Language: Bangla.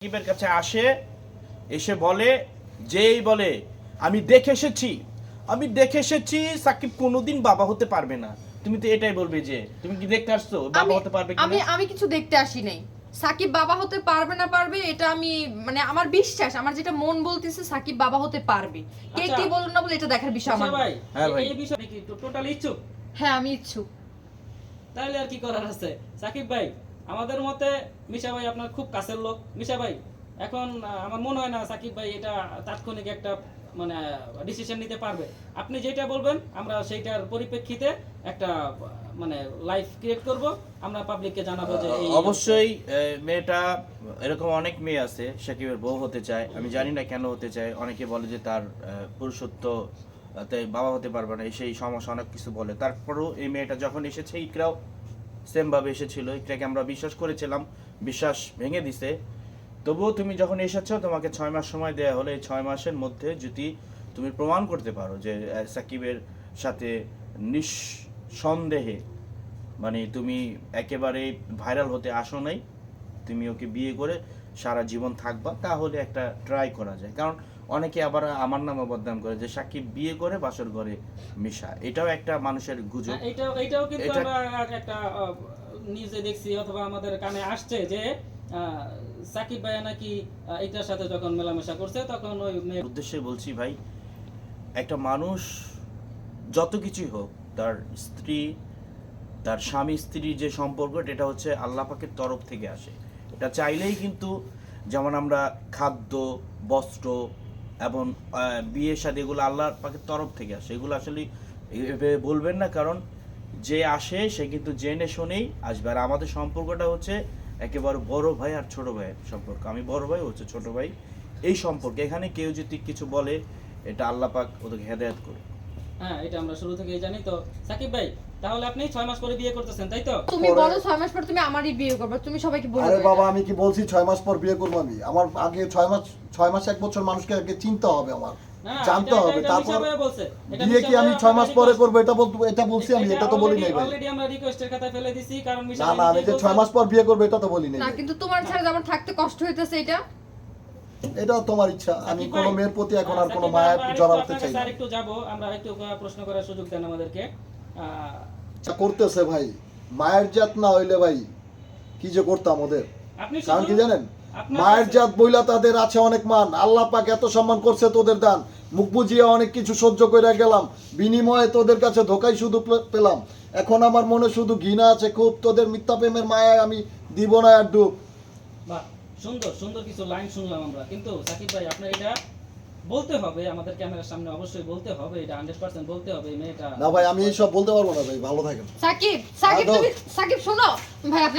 সাকিবের কাছে আসে এসে বলে যেই বলে আমি দেখে এসেছি আমি দেখে এসেছি সাকিব কোনোদিন বাবা হতে পারবে না। তুমি তো এটাই বলবে যে তুমি কি দেখতে আসছো বাবা হতে পারবে আমি আমি কিছু দেখতে আসি নাই। সাকিব বাবা হতে পারবে না পারবে এটা আমি মানে আমার বিশ্বাস আমার যেটা মন বলতেছে সাকিব বাবা হতে পারবে। কে আচ্ছা। কি বলুন না বলে এটা দেখার বিষয় আমার আচ্ছা ভাই হ্যাঁ ভাই। এই বিষয়ে কি টোটাল ইচ্ছুক? হ্যাঁ আমি ইচ্ছুক। তাহলে আর কি করার আছে? সাকিব ভাই আমাদের মতে মিশা ভাই আপনার খুব কাছের লোক। মিশা ভাই এখন আমার মনে হয় না সাকিব ভাই এটা তাৎক্ষণিক একটা মানে ডিসিশন নিতে পারবে। আপনি যেটা বলবেন আমরা সেইটার পরিপ্রেক্ষিতে একটা মানে লাইফ ক্রিয়েট করব। আমরা পাবলিককে জানাব যে অবশ্যই মেয়েটা এরকম অনেক মেয়ে আছে সাকিবের বউ হতে চায়। আমি জানি না কেন হতে চায়। অনেকে বলে যে তার পুরুষত্ব তাই বাবা হতে পারবে না সেই সমস্যা অনেক কিছু বলে। তারপরেও এই মেয়েটা যখন এসেছে ইকরাও সেম ভাবে এসেছিল ইকরাকে আমরা বিশ্বাস করেছিলাম, বিশ্বাস ভেঙে দিছে। তবুও তুমি যখন এসেছ, তোমাকে ছয় মাস সময় দেওয়া হলো, এই ছয় মাসের মধ্যে যদি তুমি প্রমাণ করতে পারো যে সাকিবের সাথে নিঃসন্দেহে মানে তুমি একেবারে ভাইরাল হতে আসো নাই, তুমি ওকে বিয়ে করে সারা জীবন থাকবা, তাহলে একটা ট্রাই করা যায়। কারণ অনেকে আবার আমার নামে বদনাম করে যে সাকিব বিয়ে করে বাসর ঘরে মিশা। এটাও একটা মানুষের গুজব। হ্যাঁ, এইটাও এইটাও কিন্তু আমরা একটা নিউজে দেখছি অথবা আমাদের কানে আসছে যে সাকিব ভাইয়া নাকি আহ, এইটার সাথে যখন মেলামেশা করছে তখন ওই উদ্দেশ্যে বলছি ভাই একটা মানুষ যত কিছুই হোক তার স্ত্রী তার স্বামী স্ত্রীর যে সম্পর্ক এটা হচ্ছে আল্লাহ পাকের তরফ থেকে আসে। এটা চাইলেই কিন্তু যেমন আমরা খাদ্য বস্ত্র এবং বিয়ে সাদী এগুলো আল্লাহর পাখির তরফ থেকে আসে। এগুলো আসলে বলবেন না, কারণ যে আসে সে কিন্তু জেনে শুনেই আসবে। আর আমাদের সম্পর্কটা হচ্ছে একেবারে বড় ভাই আর ছোট ভাইয়ের সম্পর্ক। আমি বড় ভাই হচ্ছে ছোট ভাই। এই সম্পর্কে। এখানে কেউ যদি কিছু বলে, এটা আল্লাহ পাক ওদেরকে হেদায়ত করে হ্যাঁ এটা আমরা শুরু থেকেই জানি। তো সাকিব ভাই তাহলে আপনি ছয় মাস পরে বিয়ে করতেছেন তাই তো? তুমি বলো ছয় মাস পর তুমি আমারই বিয়ে করবে তুমি সবাইকে বলে আরে বাবা এটা। আমি কি বলছি ছয় মাস পর বিয়ে করব আমি? আমার আগে ছয় মাস ছয় মাস এক বছর মানুষকে আগে চিনতে হবে আমার। জানতে হবে তারপর বিয়ে কি আমি মাস পরে। করব? এটা বলতে এটা বলছি আমি এটা তো বলি নাই ভাই। অলরেডি আমরা রিকোয়েস্টের ফেলে দিছি কারণ না না আমি যে ছয় মাস পর বিয়ে করব এটা তো বলি নাই না কিন্তু তোমার ছাড়া যেমন থাকতে কষ্ট হইতেছে এটা। এটা তোমার ইচ্ছা। আমি সাকিব কোনো মেয়ের প্রতি এখন আর সাকিব কোনো মায়া জড়াতে চাই না। আরেকটু যাব আমরা একটু প্রশ্ন করার সুযোগ দেন আমাদেরকে। যা করতেছে ভাই। মায়ের জাত না হইলে ভাই কি যে করতাম ওদের? আপনি কারণ কি জানেন? মায়ের জাত বইলা তাদের আছে অনেক মান। আল্লাহ পাক এত সম্মান করছে তোদের দান। মুখ বুঝিয়ে অনেক কিছু সহ্য করে গেলাম। বিনিময়ে তোদের কাছে ধোকাই শুধু পেলাম। এখন আমার মনে শুধু ঘৃণা আছে। খুব তোদের মিথ্যা প্রেমের মায়ায় আমি দিব না আর ডুব সুন্দর সুন্দর কিছু লাইন শুনলাম আমরা। কিন্তু সাকিব ভাই আপনার এটা বলতে হবে আমাদের ক্যামেরার সামনে অবশ্যই বলতে হবে এটা হান্ড্রেড পার্সেন্ট বলতে হবে এই মেয়েটা না ভাই আমি এইসব বলতে পারব না ভাই ভালো থাকেন। সাকিব সাকিব তুমি সাকিব শোনো। ভাই আপনি